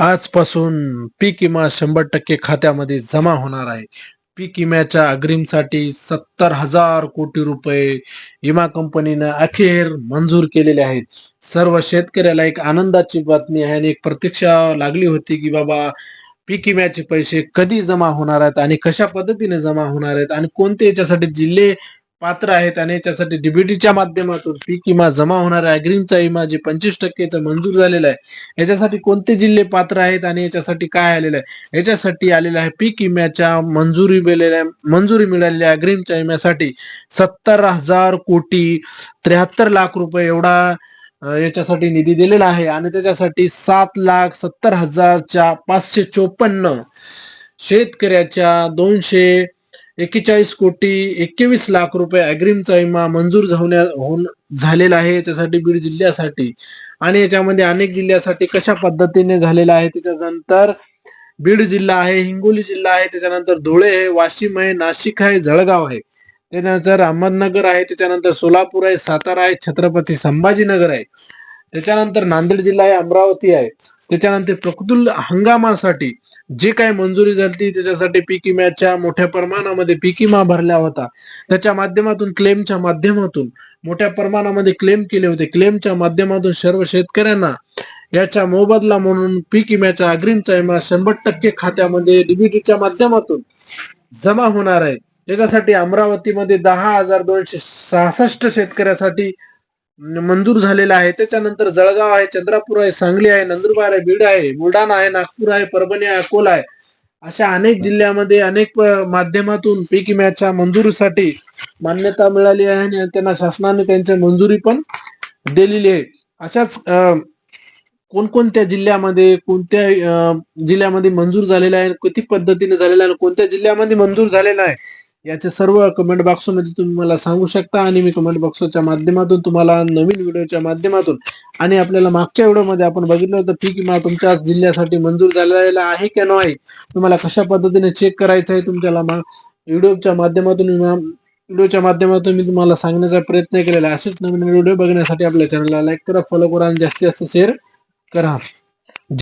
आजपासून पीक विमा शंभर टक्के खात्यामध्ये जमा होणार आहे. पीक विम्याच्या अग्रिमसाठी सत्तर हजार कोटी रुपये विमा कंपनीनं अखेर मंजूर केलेले आहेत. सर्व शेतकऱ्याला एक आनंदाची बातमी आहे आणि एक प्रतीक्षा लागली होती की बाबा पीक विम्याचे पैसे कधी जमा होणार आहेत आणि कशा पद्धतीने जमा होणार आहेत आणि कोणते याच्यासाठी जिल्हे पात्र आहेत आणि याच्यासाठी डीबीटीच्या माध्यमातून पीक विमा जमा होणार आहे अग्रिमचा विमा जे पंचवीस टक्केचा मंजूर झालेला आहे याच्यासाठी कोणते जिल्हे पात्र आहेत आणि याच्यासाठी काय आलेलं आहे? याच्यासाठी आलेलं आहे पीक विम्याच्या मंजुरी मिळालेल्या मंजुरी मिळालेल्या अग्रिमच्या विम्यासाठी सत्तर हजार कोटी त्र्याहत्तर लाख रुपये एवढा याच्यासाठी निधी दिलेला आहे आणि त्याच्यासाठी सात लाख सत्तर हजारच्या पाचशे चोपन्न शेतकऱ्याच्या दोनशे एक्केचाळीस कोटी एकवीस लाख रुपये अग्रिमचा विमा मंजूर होण्या होऊन झालेला आहे. त्यासाठी बीड जिल्ह्यासाठी आणि याच्यामध्ये अनेक जिल्ह्यासाठी कशा पद्धतीने झालेला आहे? त्याच्यानंतर बीड जिल्हा आहे हिंगोली जिल्हा आहे त्याच्यानंतर धुळे आहे वाशिम आहे नाशिक आहे जळगाव आहे. त्यानंतर अहमदनगर आहे त्याच्यानंतर सोलापूर आहे सातारा आहे छत्रपती संभाजीनगर आहे. त्याच्यानंतर नांदेड जिल्हा आहे अमरावती आहे. त्याच्यानंतर प्रकृल हंगामासाठी जे काही मंजुरी झाली त्याच्यासाठी पीक विम्याच्या मोठ्या प्रमाणामध्ये पीक विमा भरला होता. त्याच्या माध्यमातून क्लेमच्या माध्यमातून मोठ्या प्रमाणामध्ये क्लेम केले होते. क्लेमच्या माध्यमातून सर्व शेतकऱ्यांना याचा मोबदला म्हणून पीक विम्याचा अग्रिमचा विमा शंभर टक्के खात्यामध्ये डीबीटीच्या माध्यमातून जमा होणार आहे. त्याच्यासाठी अमरावतीमध्ये दहा हजार दोनशे सहासष्ट शेतकऱ्यासाठी मंजूर झालेला आहे. त्याच्यानंतर जळगाव आहे चंद्रापूर आहे सांगली आहे नंदुरबार आहे बीड आहे बुलढाणा आहे नागपूर आहे परभणी आहे अकोला आहे. अशा अनेक जिल्ह्यामध्ये अनेक माध्यमातून पीक विम्याच्या मंजुरीसाठी मान्यता मिळाली आहे आणि त्यांना शासनाने त्यांची मंजुरी पण दिलेली आहे. अशाच अं, कोणकोणत्या जिल्ह्यामध्ये कोणत्या जिल्ह्यामध्ये मंजूर झालेला आहे किती पद्धतीने झालेला आहे कोणत्या जिल्ह्यामध्ये मंजूर झालेला आहे याचे सर्व कमेंट बॉक्समध्ये तुम्ही मला सांगू शकता आणि मी कमेंट बॉक्सच्या माध्यमातून तुम्हाला नवीन व्हिडिओच्या माध्यमातून आणि आपल्याला मागच्या व्हिडिओमध्ये आपण बघितलं होतं पीक विमा तुमच्या जिल्ह्यासाठी मंजूर झालेला आहे की नाही? तुम्हाला कशा पद्धतीने चेक करायचं आहे तुमच्याला मा- व्हिडिओच्या माध्यमातून विमा- व्हिडिओच्या माध्यमातून मी तुम्हाला सांगण्याचा प्रयत्न केलेला आहे. असेच नवीन व्हिडिओ बघण्यासाठी आपल्या चॅनलला लाईक करा फॉलो करा आणि जास्तीत जास्त शेअर करा.